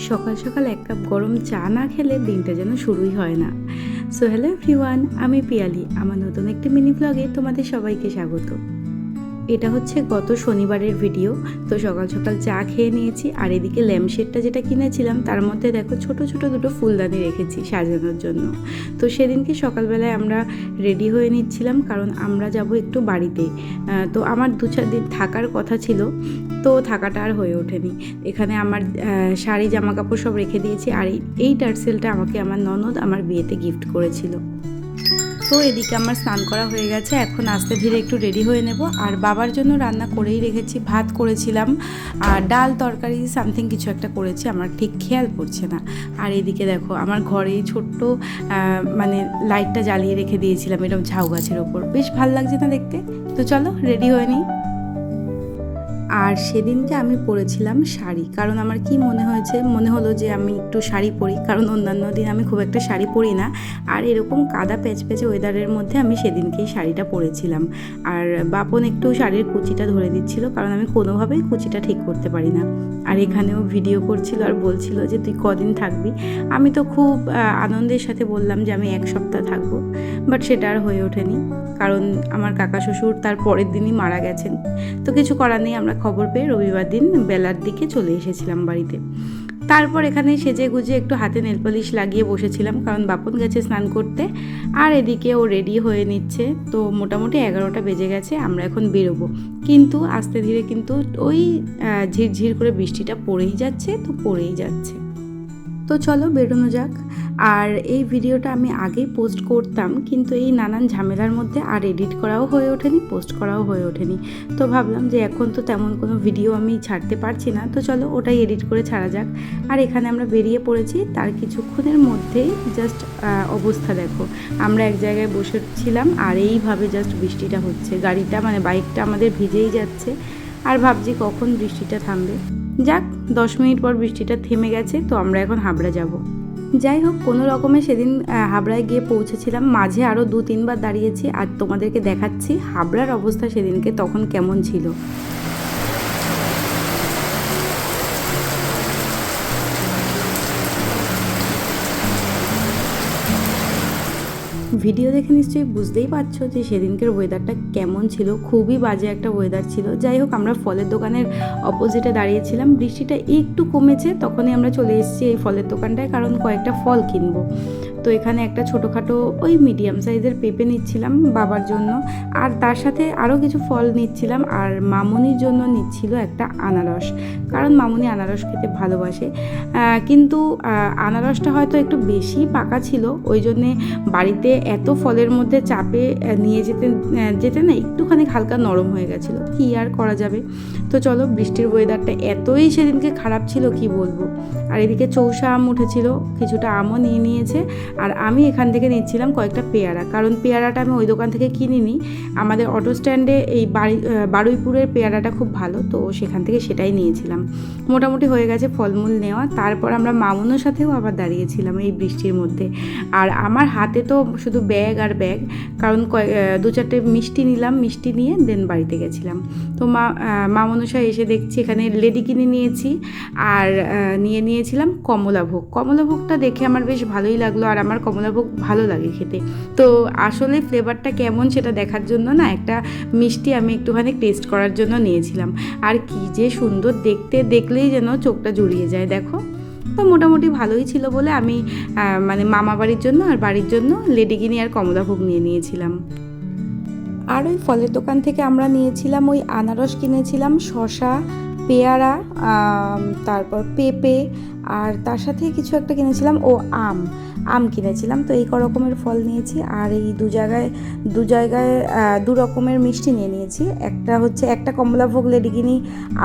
সকাল সকাল এক কাপ গরম চা না খেলে দিনটা যেন শুরুই হয় না। সো হ্যালো এভরিওয়ান আমি পিয়ালি। আমার নতুন একটি মিনি ব্লগে তোমাদের সবাইকে স্বাগত। এটা হচ্ছে গত শনিবারের ভিডিও তো সকাল সকাল চা খেয়ে নিয়েছি, আর এদিকে ল্যাম্পশেডটা যেটা কিনেছিলাম, তার মধ্যে দেখো ছোট ছোট দুটো ফুলদানি রেখেছি সাজানোর জন্য। তো সেদিনকে সকালবেলায় আমরা রেডি হয়ে নিচ্ছিলাম, কারণ আমরা যাব একটু বাড়িতে। তো আমার দু চার দিন থাকার কথা ছিল, তো থাকাটা আর হয়ে ওঠেনি। এখানে আমার শাড়ি জামা কাপড় সব রেখে দিয়েছি, আর এই- এই টার্সেলটা আমাকে আমার ননদ আমার বিয়েতে গিফট করেছিল। তো এদিকে আমার স্নান করা হয়ে গেছে, এখন আস্তে ধীরে একটু রেডি হয়ে নেব। আর বাবার জন্য রান্না করেই রেখেছি, ভাত করেছিলাম, আর ডাল তরকারি সামথিং কিছু একটা করেছি, আমার ঠিক খেয়াল পড়ছে না। আর এদিকে দেখো, আমার ঘরে ছোট্ট মানে লাইটটা জ্বালিয়ে রেখে দিয়েছিলাম এরকম ঝাউ গাছের ওপর। বেশ ভালো লাগছে না দেখতে। তো চলো রেডি হয়ে নিই। আর সেদিনকে আমি পরেছিলাম শাড়ি, কারণ আমার কি মনে হয়েছে, মনে হলো যে আমি একটু শাড়ি পরি, কারণ অন্যান্য দিন আমি খুব একটা শাড়ি পরি না। আর এরকম কাদা প্যাচ প্যাচে ওয়েদারের মধ্যে আমি সেদিনকেই শাড়িটা পরেছিলাম। আর বাপন একটু শাড়ির কুচিটা ধরে দিচ্ছিল, কারণ আমি কোনোভাবেই কুচিটা ঠিক করতে পারি না। আর এখানেও ভিডিও করছিল আর বলছিল যে, তুই কদিন থাকবি? আমি তো খুব আনন্দের সাথে বললাম যে, আমি এক সপ্তাহ থাকব। বাট সেটা আর হয়ে ওঠেনি, কারণ আমার কাকা শ্বশুর তার পরের দিনই মারা গেছেন। তো কিছু করার নেই, আমরা খবর পেয়ে রবিবার দিন বেলার দিকে চলে এসেছিলাম বাড়িতে। তারপর এখানে সেজে গুজে একটু হাতে নেল পলিশ লাগিয়ে বসেছিলাম, কারণ বাপন গেছে স্নান করতে, আর এদিকে ও রেডি হয়ে নিচ্ছে। তো মোটামুটি এগারোটা বেজে গেছে, আমরা এখন বেরোবো। কিন্তু আস্তে ধীরে কিন্তু ওই ঝিরঝির করে বৃষ্টিটা পড়েই যাচ্ছে, তো পড়েই যাচ্ছে। তো চলো বেরোনো যাক। আর এই ভিডিওটা আমি আগেই পোস্ট করতাম, কিন্তু এই নানান ঝামেলার মধ্যে আর এডিট করাও হয়ে ওঠেনি পোস্ট করাও হয়ে ওঠেনি। তো ভাবলাম যে এখন তো তেমন কোনো ভিডিও আমি ছাড়তে পারছি না, তো চলো ওটাই এডিট করে ছাড়া যাক। আর এখানে আমরা বেরিয়ে পড়েছি, তার কিছুক্ষণের মধ্যেই জাস্ট অবস্থা দেখো। আমরা এক জায়গায় বসেছিলাম আর এইভাবে জাস্ট বৃষ্টিটা হচ্ছে। গাড়িটা মানে বাইকটা আমাদের ভিজেই যাচ্ছে। আর ভাবছি কখন বৃষ্টিটা থামবে। যাক, দশ মিনিট পর বৃষ্টিটা থেমে গেছে, তো আমরা এখন হাবড়া যাব। যাই হোক কোনো রকমে সেদিন হাবড়ায় গিয়ে পৌঁছেছিলাম। মাঝে আরও দু তিনবার দাঁড়িয়েছি, আর তোমাদেরকে দেখাচ্ছি হাবড়ার অবস্থা সেদিনকে তখন কেমন ছিল। ভিডিও দেখে নিশ্চয়ই বুঝতেই পারছ যে সেদিনকের ওয়েদারটা কেমন ছিল। খুবই বাজে একটা ওয়েদার ছিল। যাই হোক, আমরা ফলের দোকানের অপোজিটে দাঁড়িয়েছিলাম। বৃষ্টিটা একটু কমেছে, তখনই আমরা চলে এসেছি এই ফলের দোকানটায়, কারণ কয়েকটা ফল কিনবো। তো এখানে একটা ছোটোখাটো ওই মিডিয়াম সাইজের পেঁপে নিচ্ছিলাম বাবার জন্য। আর তার সাথে আরও কিছু ফল নিচ্ছিলাম আর মামুনির জন্য নিচ্ছিল একটা আনারস। কারণ মামুনি আনারস খেতে ভালোবাসে। কিন্তু আনারসটা হয়তো একটু বেশি পাকা ছিল। ওই জন্যে বাড়িতে এত ফলের মধ্যে চাপে নিয়ে যেতে যেতে না একটুখানি হালকা নরম হয়ে গেছিল। কি আর করা যাবে? তো চলো, বৃষ্টির ওয়েদারটা এতই সেদিনকে খারাপ ছিল, কি বলব? আর এদিকে চৌষা আম উঠেছিল, কিছুটা আমও নিয়ে নিয়েছে। আর আমি এখান থেকে নিচ্ছিলাম কয়েকটা পেয়ারা। কারণ পেয়ারাটা আমি ওই দোকান থেকে কিনিনি। আমাদের অটো স্ট্যান্ডে এই বাড়ি বারুইপুরের পেয়ারাটা খুব ভালো তো সেখান থেকে সেটাই নিয়েছিলাম। মোটামুটি হয়ে গেছে ফলমূল নেওয়া। তারপর আমরা মামুনের সাথেও আবার দাঁড়িয়েছিলাম এই বৃষ্টির মধ্যে। আর আমার হাতে তো শুধু ব্যাগ আর ব্যাগ কারণ দু চারটে মিষ্টি নিলাম মিষ্টি নিয়ে দেন বাড়িতে গেছিলাম। তো মা আহ, মামনসা এসে দেখছি এখানে লেডি কিনে নিয়েছি। আর নিয়ে নিয়েছিলাম কমলাভোগ। কমলাভোগটা দেখে আমার বেশ ভালোই লাগল। আর আমার কমলাভোগ ভালো লাগে খেতে। তো আসলে ফ্লেভারটা কেমন সেটা দেখার জন্য না একটা মিষ্টি আমি একটুখানি টেস্ট করার জন্য নিয়েছিলাম। আর কি যে সুন্দর দেখতে দেখলেই যেন চোখটা জুড়িয়ে যায়, দেখো। তো মোটামুটি ভালোই ছিল বলে আমি মানে মামা বাড়ির জন্য আর বাড়ির জন্য লেডিগিনি আর কমলাভোগ নিয়ে নিয়েছিলাম। আর ওই ফলের দোকান থেকে আমরা নিয়েছিলাম ওই আনারস কিনেছিলাম শশা পেয়ারা তারপর পেঁপে, আর তার সাথে কিছু একটা কিনেছিলাম, ও আম আম কিনেছিলাম। তো এই রকমের ফল নিয়েছি, আর এই দু জায়গায় দু জায়গায় দু রকমের মিষ্টি নিয়ে নিয়েছি। একটা হচ্ছে, একটা কমলাভোগ লেডিগিনি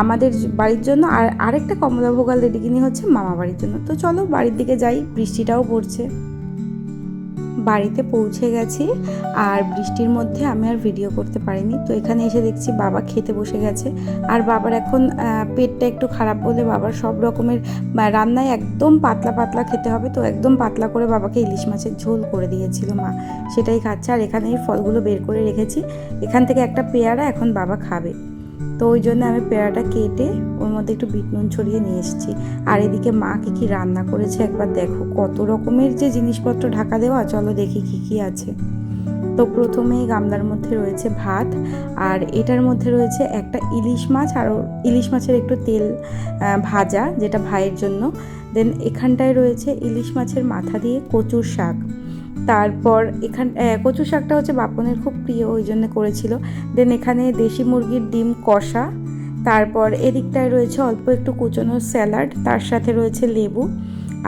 আমাদের বাড়ির জন্য, আর আরেকটা কমলাভোগ আর লেডিগিনি হচ্ছে মামা বাড়ির জন্য। তো চলো বাড়ির দিকে যাই, বৃষ্টিটাও পড়ছে। বাড়িতে পৌঁছে গেছি আর বৃষ্টির মধ্যে আমি আর ভিডিও করতে পারিনি। তো এখানে এসে দেখছি বাবা খেতে বসে গেছে। আর বাবার এখন পেটটা একটু খারাপ বলে বাবার সব রকমের রান্নায় একদম পাতলা পাতলা খেতে হবে। তো একদম পাতলা করে বাবাকে ইলিশ মাছের ঝোল করে দিয়েছিল মা। সেটাই খাচ্ছে। আর এখানে এই ফলগুলো বের করে রেখেছি। এখান থেকে একটা পেয়ারা এখন বাবা খাবে। তো ওই জন্য আমি পেয়ারাটা কেটে ওর মধ্যে একটু বিট নুন ছড়িয়ে নিয়ে এসেছি। আর এদিকে মা কী কী রান্না করেছে একবার দেখো। কত রকমের যে জিনিসপত্র ঢাকা দেওয়া, চলো দেখি কী কী আছে। তো প্রথমেই গামলার মধ্যে রয়েছে ভাত, আর এটার মধ্যে রয়েছে একটা ইলিশ মাছ, আর ইলিশ মাছের একটু তেল ভাজা, যেটা ভাইয়ের জন্য। দেন এখানটায় রয়েছে ইলিশ মাছের মাথা দিয়ে কচুর শাক। তারপর এখান কচু শাকটা হচ্ছে বাপনের খুব প্রিয়, ওই জন্য করেছিল। দেন এখানে দেশি মুরগির ডিম কষা, তারপর এদিকটায় রয়েছে অল্প একটু কুচনো স্যালাড, তার সাথে রয়েছে লেবু,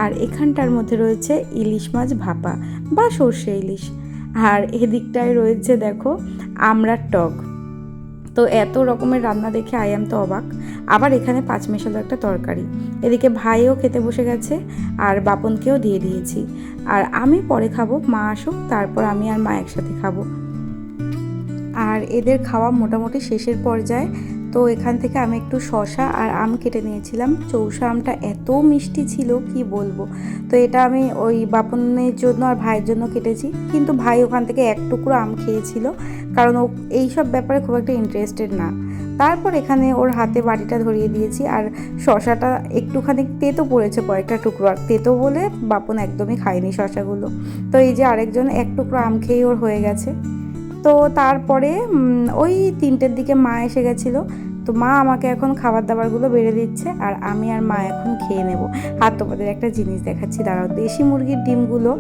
আর এখানটার মধ্যে রয়েছে ইলিশ মাছ ভাপা বা সর্ষে ইলিশ। আর এদিকটায় রয়েছে দেখো আমড়ার টক। তো এত রকমের রান্না দেখে আই এম তো অবাক। আবার এখানে পাঁচ মেশালো একটা তরকারি। এদিকে ভাইও খেতে বসে গেছে, আর বাপনকেও দিয়ে দিয়েছি। আর আমি পরে খাব, মা আসুক, তারপর আমি আর মা একসাথে খাব। আর এদের খাওয়া মোটামুটি শেষের পর্যায়ে তো এখান থেকে আমি একটু শশা আর আম কেটে নিয়েছিলাম। চৌষা আমটা এত মিষ্টি ছিল, কি বলব? তো এটা আমি ওই বাপনের জন্য আর ভাইয়ের জন্য কেটেছি। কিন্তু ভাই ওখান থেকে এক টুকরো আম খেয়েছিল, কারণ ও এইসব ব্যাপারে খুব একটা ইন্টারেস্টেড না। তারপর এখানে ওর হাতে বাটিটা ধরিয়ে দিয়েছি আর শশাটা একটুখানি তেতো পড়েছে কয়েকটা টুকরো, আর তেতো বলে বাপন একদমই খায়নি শশাগুলো তো এই যে আরেকজন এক টুকরো আম খেয়েই ওর হয়ে গেছে। তো তারপরে ওই তিনটের দিকে মা এসে গেছিল। তো মা আমাকে এখন খাবার দাবারগুলো বেড়ে দিচ্ছে আর আমি আর মা এখন খেয়ে নেব। আর তোমাদের একটা জিনিস দেখাচ্ছি, দাঁড়াও, দেশি মুরগির ডিমগুলো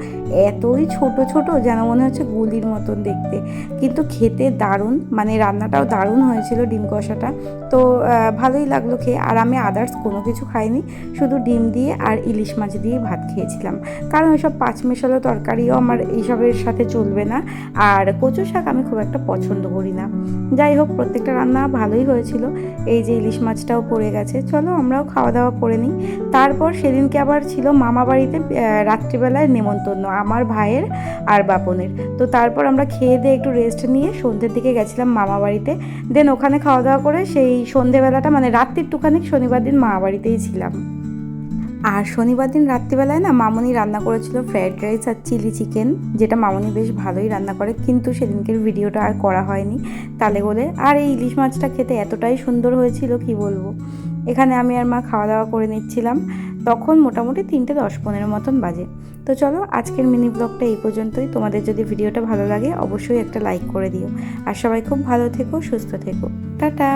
এতই ছোট ছোট যেন মনে হচ্ছে গুলির মতন দেখতে। কিন্তু খেতে দারুণ মানে রান্নাটাও দারুণ হয়েছিল ডিম কষাটা। তো ভালোই লাগল খেয়ে। আর আমি আদার্স কোনো কিছু খাইনি, শুধু ডিম দিয়ে আর ইলিশ মাছ দিয়ে ভাত খেয়েছিলাম। কারণ ওইসব পাঁচ মেশালো তরকারিও আমার এইসবের সাথে চলবে না। আর কচু শাক আমি খুব একটা পছন্দ করি না। যাই হোক, প্রত্যেকটা রান্না ভালোই হয়েছিল। এই যে ইলিশ মাছটাও পড়ে গেছে। চলো আমরাও খাওয়া দাওয়া করে নিই। তারপর সেদিনকে আবার ছিল মামা বাড়িতে রাত্রিবেলায় নেমন্তন্ন, আমার ভাইয়ের আর বাপনের। তো তারপর আমরা খেয়ে দিয়ে একটু রেস্ট নিয়ে সন্ধ্যের দিকে গেছিলাম মামা বাড়িতে। দেন ওখানে খাওয়া দাওয়া করে সেই সন্ধেবেলাটা মানে রাত্রির টুখানিক শনিবার দিন মামা বাড়িতেই ছিলাম। আর শনিবার দিন রাত্রিবেলায় না মামনি রান্না করেছিল ফ্রাইড রাইস আর চিলি চিকেন, যেটা মামনি বেশ ভালোই রান্না করে, কিন্তু সেদিনকের ভিডিওটা আর করা হয়নি তালে বলে আর এই ইলিশ মাছটা খেতে এতটাই সুন্দর হয়েছিল, কি বলব? এখানে আমি আর মা খাওয়া দাওয়া করে নিচ্ছিলাম, তখন মোটামুটি তিনটে দশ পনেরো মতন বাজে। তো চলো, আজকের মিনি ব্লগটা এই পর্যন্তই। তোমাদের যদি ভিডিওটা ভালো লাগে, অবশ্যই একটা লাইক করে দিও। আর সবাই খুব ভালো থেকো, সুস্থ থেকো। টাটা!